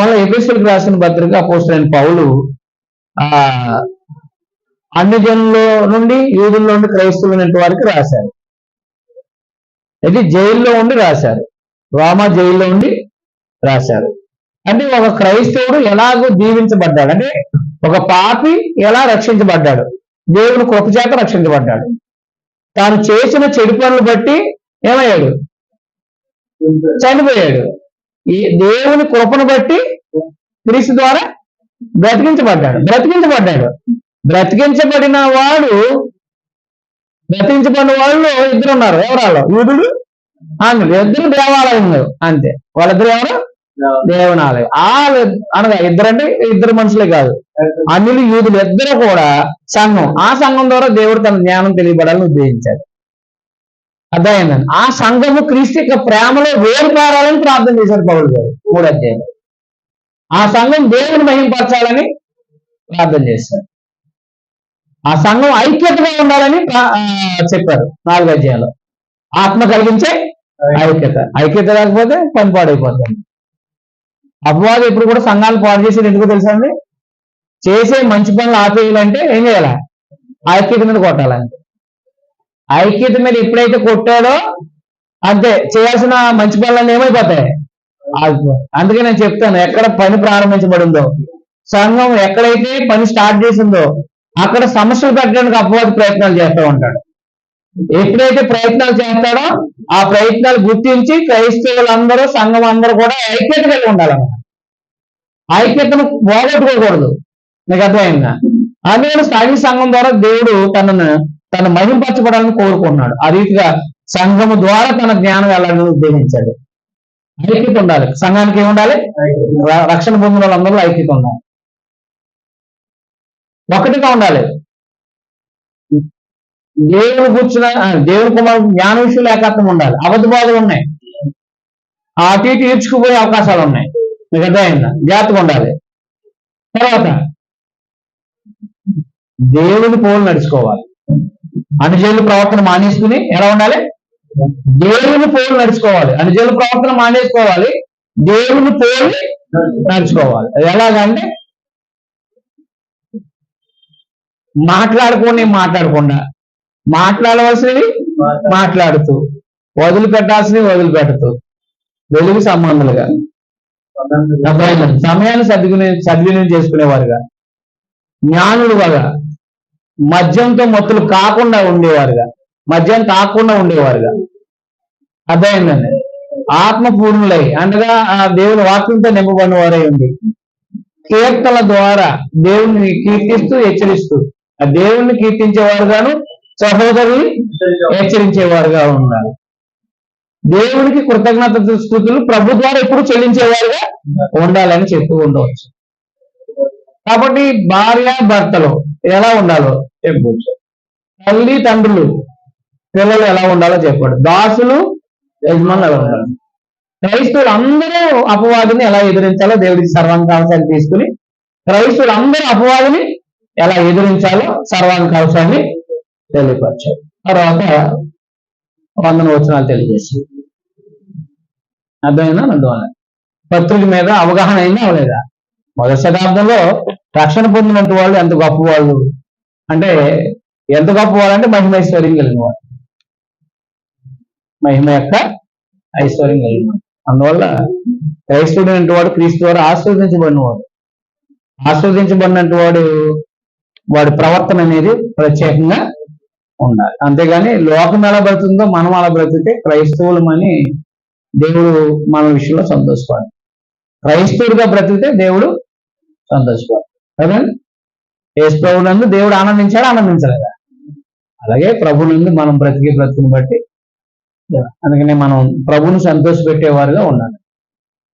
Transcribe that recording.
అందువల్ల ఎపిసోడ్కి రాసిన పత్రిక అపోసరైన పౌలు ఆ అన్ని జనుల నుండి యూదుల నుండి క్రైస్తవుల వారికి రాశారు. ఇది జైల్లో ఉండి రాశారు. రామా జైల్లో ఉండి రాశారు. అంటే ఒక క్రైస్తవుడు ఎలాగో దీవించబడ్డాడు? అంటే ఒక పాపి ఎలా రక్షించబడ్డాడు? దేవుని కృపచేత రక్షించబడ్డాడు. తాను చేసిన చెడు పనులు బట్టి ఏమయ్యాడు? చనిపోయాడు. ఈ దేవుని కృపను బట్టి క్రీస్తు ద్వారా బ్రతికించబడ్డాడు. బ్రతికించబడ్డాడు. బ్రతికించబడిన వాడు బ్రతికించబడిన వాళ్ళు ఇద్దరు ఉన్నారు ఎవరాళ్ళు? యూదుడు ఆంధ్రులు ఇద్దరు దేవాలయంలో. అంతే. వాళ్ళిద్దరు ఎవరు? దేవనాలయం. ఆ అనగా ఇద్దరంటే ఇద్దరు మనుషులే కాదు. అన్యులు యూదులు ఇద్దరు కూడా సంఘం. ఆ సంఘం ద్వారా దేవుడు తన జ్ఞానం తెలియబడాలని ఉద్దేశించాడు. అర్థమైందండి? ఆ సంఘము క్రీస్తు యొక్క ప్రేమలో వేరుపారాలని ప్రార్థన చేశారు పౌరులు గారు. మూడు అధ్యాయులు. ఆ సంఘం దేవుని మహింపరచాలని ప్రార్థన చేశారు ఆ సంఘం ఐక్యతగా ఉండాలని చెప్పారు నాలుగు అధ్యాయాలు. ఆత్మ కలిగించే ఐక్యత. ఐక్యత లేకపోతే పని పాడైపోతుంది అపవాదం ఎప్పుడు కూడా సంఘాలు పాడు చేసేది ఎందుకు తెలుసా అండి? చేసే మంచి పనులు ఆపేయాలంటే ఏం చేయాలి? ఐక్యత మీద కొట్టాలంటే. ఐక్యత మీద ఎప్పుడైతే కొట్టాడో అంతే చేయాల్సిన మంచి పనులన్నీ ఏమైపోతాయి? అందుకే నేను చెప్తాను ఎక్కడ పని ప్రారంభించబడిందో. సంఘం ఎక్కడైతే పని స్టార్ట్ చేసిందో అక్కడ సమస్యలు పెట్టడానికి అపవాది ప్రయత్నాలు చేస్తూ ఉంటాడు. ఎప్పుడైతే ప్రయత్నాలు చేస్తాడో ఆ ప్రయత్నాలు గుర్తించి క్రైస్తవులందరూ సంఘం అందరూ కూడా ఐక్యత కలిగి ఉండాలన్నమాట. ఐక్యతను పోగొట్టుకోకూడదు. నీకు అర్థమైందా? అందుకని స్థానిక సంఘం ద్వారా దేవుడు తనను తన మహింపరచబడాలని కోరుకున్నాడు ఆ రీతిగా సంఘము ద్వారా తన జ్ఞానం వెళ్ళాలని ఉద్దేశించాడు. ఐక్యత ఉండాలి. సంఘానికి ఏమి ఉండాలి? రక్షణ పొందిన వాళ్ళందరూ ఐక్యత ఉండాలి. ఒకటిగా ఉండాలి. దేవుని కూర్చున్న ఆ, దేవుని కుమారు జ్ఞాన విషయంలో ఏకత్వం ఉండాలి. అబద్ధ బాధలు ఉన్నాయి. ఆ అటు ఇటు ఈడ్చుకుపోయే అవకాశాలు ఉన్నాయి. మీకు అర్థమైందా? జాగ్రత్తగా ఉండాలి. తర్వాత దేవుని పోలు నడుచుకోవాలి. అనుజైలు ప్రవర్తన మానేసుకుని ఎలా ఉండాలి? దేవుని పోలు నడుచుకోవాలి. అనుజనుల ప్రవర్తన మానేసుకోవాలి. దేవుని పోలి నడుచుకోవాలి. అది ఎలాగంటే మాట్లాడుకొని మాట్లాడకుండా. మాట్లాడవలసినవి మాట్లాడుతూ. వదిలిపెట్టాల్సినవి వదిలిపెడుతూ. వెలుగు సంబంధాలుగా. సమయాన్ని సద్విని సద్వినియోగం చేసుకునేవారుగా. జ్ఞానులుగా. మద్యంతో మొత్తులు కాకుండా ఉండేవారుగా. మద్యం తాకుండా ఉండేవారుగా. అర్థమైందండి? ఆత్మ పూర్ణులై అనగా ఆ దేవుని వాక్యంతో నింపబడిన వారై ఉంది కీర్తన ద్వారా దేవుని కీర్తిస్తూ హెచ్చరిస్తూ ఆ దేవుణ్ణి కీర్తించేవారుగాను సహోదరుని హెచ్చరించేవారుగా ఉండాలి. దేవునికి కృతజ్ఞత స్థుతులు ప్రభు ద్వారా ఎప్పుడు చెల్లించేవారుగా ఉండాలని చెప్తూ ఉండవచ్చు. కాబట్టి భార్య భర్తలు ఎలా ఉండాలో చెప్పవచ్చు తల్లి తండ్రులు పిల్లలు ఎలా ఉండాలో చెప్పాడు. దాసులు యజమానులు ఎలా ఉండాలి? క్రైస్తవులు అందరూ అపవాదిని ఎలా ఎదిరించాలో దేవుడికి సర్వాంకాంశాన్ని తీసుకుని క్రైస్తవులు అందరూ అపవాదిని ఎలా ఎదిరించాలో సర్వాంకాంశాన్ని తెలియపరిచారు తర్వాత వందన వచనాలు తెలియజేసి అర్థమైందా? అందువల్ల పత్రిక మీద అవగాహన అయిందా అవలేదా? మొదటి శతాబ్దంలో రక్షణ పొందినటువంటి వాళ్ళు ఎంత గొప్ప వాళ్ళు అంటే ఎంత గొప్ప వాళ్ళు అంటే మహిమ కలిగిన వాళ్ళు మహిమ యొక్క ఐశ్వర్యం కలిగి అందువల్ల క్రైస్తవుడు వాడు క్రీస్తు ద్వారా ఆస్వాదించబడిన వాడు. ఆస్వాదించబడినట్టు వాడు వాడి ప్రవర్తన అనేది ప్రత్యేకంగా ఉండాలి. అంతేగాని లోకం ఎలా బ్రతుందో మనం అలా బ్రతికితే క్రైస్తవులమని దేవుడు మన విషయంలో సంతోషపడు క్రైస్తవుడిగా బ్రతికితే దేవుడు సంతోషపడు కదా? యేసు నందు దేవుడు ఆనందించాడు? ఆనందించలేదా? అలాగే ప్రభునందు మనం బ్రతికే బ్రతుకుని బట్టి అందుకనే మనం ప్రభుని సంతోష పెట్టేవారుగా ఉండాలి.